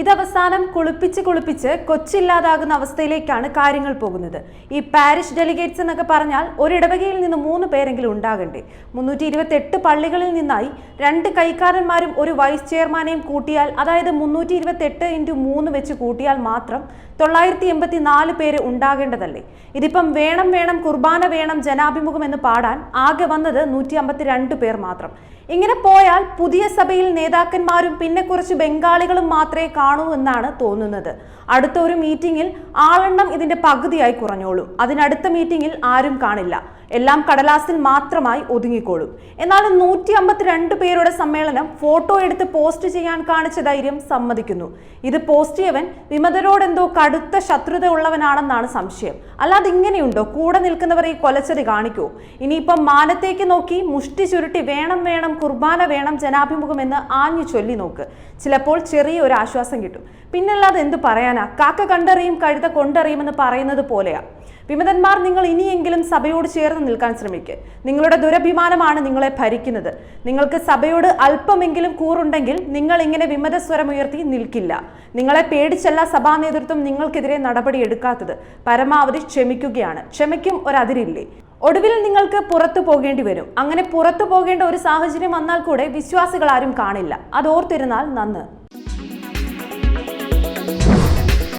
ഇതവസാനം കുളിപ്പിച്ച് കുളിപ്പിച്ച് കൊച്ചില്ലാതാകുന്ന അവസ്ഥയിലേക്കാണ് കാര്യങ്ങൾ പോകുന്നത്. ഈ പാരിഷ് ഡെലിഗേറ്റ്സ് എന്നൊക്കെ പറഞ്ഞാൽ ഒരിടവകയിൽ നിന്ന് മൂന്ന് പേരെങ്കിലും ഉണ്ടാകണ്ടേ. മുന്നൂറ്റി ഇരുപത്തി എട്ട് പള്ളികളിൽ നിന്നായി രണ്ട് കൈക്കാരന്മാരും ഒരു വൈസ് ചെയർമാനെയും കൂട്ടിയാൽ അതായത് മുന്നൂറ്റി ഇരുപത്തി എട്ട് ഇന്റു മൂന്ന് വെച്ച് കൂട്ടിയാൽ മാത്രം തൊള്ളായിരത്തി എൺപത്തി നാല് പേര് ഉണ്ടാകേണ്ടതല്ലേ. ഇതിപ്പം വേണം വേണം കുർബാന വേണം ജനാഭിമുഖം എന്ന് പാടാൻ ആകെ വന്നത് നൂറ്റി അമ്പത്തി രണ്ട് പേർ മാത്രം. ഇങ്ങനെ പോയാൽ പുതിയ സഭയിൽ നേതാക്കന്മാരും പിന്നെ കുറച്ച് ബംഗാളികളും മാത്രമേ കാണൂ എന്നാണ് തോന്നുന്നത്. അടുത്ത ഒരു മീറ്റിംഗിൽ ആളെണ്ണം ഇതിന്റെ പകുതിയായി കുറഞ്ഞോളും. അതിനടുത്ത മീറ്റിംഗിൽ ആരും കാണില്ല. എല്ലാം കടലാസിൽ മാത്രമായി ഒതുങ്ങിക്കോളും. എന്നാൽ നൂറ്റി അമ്പത്തിരണ്ട് പേരുടെ സമ്മേളനം ഫോട്ടോ എടുത്ത് പോസ്റ്റ് ചെയ്യാൻ കാണിച്ച ധൈര്യം സമ്മതിക്കുന്നു. ഇത് പോസ്റ്റ് ചെയ്യവൻ വിമതരോടെന്തോ കടുത്ത ശത്രുത ഉള്ളവനാണെന്നാണ് സംശയം. അല്ലാതെ ഇങ്ങനെയുണ്ടോ? കൂടെ നിൽക്കുന്നവർ ഈ കൊലച്ചതി കാണിക്കൂ. ഇനിയിപ്പം മാനത്തേക്ക് നോക്കി മുഷ്ടി ചുരുട്ടി വേണം വേണം കുർബാന വേണം ജനാഭിമുഖം എന്ന് ആഞ്ഞു ചൊല്ലി നോക്ക്. ചിലപ്പോൾ ചെറിയ ഒരു ആശ്വാസം കിട്ടും. പിന്നല്ലാതെ എന്ത് പറയാനാ? കാക്ക കണ്ടറിയും കഴുത കൊണ്ടറിയുമെന്ന് പറയുന്നത് പോലെയാ. വിമതന്മാർ നിങ്ങൾ ഇനിയെങ്കിലും സഭയോട് ചേർന്ന് നിൽക്കാൻ ശ്രമിക്കുക നിങ്ങളുടെ ദുരഭിമാനമാണ് നിങ്ങളെ ഭരിക്കുന്നത്. നിങ്ങൾക്ക് സഭയോട് അല്പമെങ്കിലും കൂറുണ്ടെങ്കിൽ നിങ്ങൾ ഇങ്ങനെ വിമത സ്വരമുയർത്തി നിൽക്കില്ല. നിങ്ങളെ പേടിച്ചല്ല സഭാ നേതൃത്വം നിങ്ങൾക്കെതിരെ നടപടി എടുക്കാത്തത്. പരമാവധി ക്ഷമിക്കുകയാണ്. ക്ഷമയ്ക്കും ഒരതിരില്ലേ ഒടുവിൽ നിങ്ങൾക്ക് പുറത്തു പോകേണ്ടി വരും. അങ്ങനെ പുറത്തു പോകേണ്ട ഒരു സാഹചര്യം വന്നാൽ കൂടെ വിശ്വാസികൾ ആരും കാണില്ല. അതോർത്തിരുന്നാൽ നന്ന്.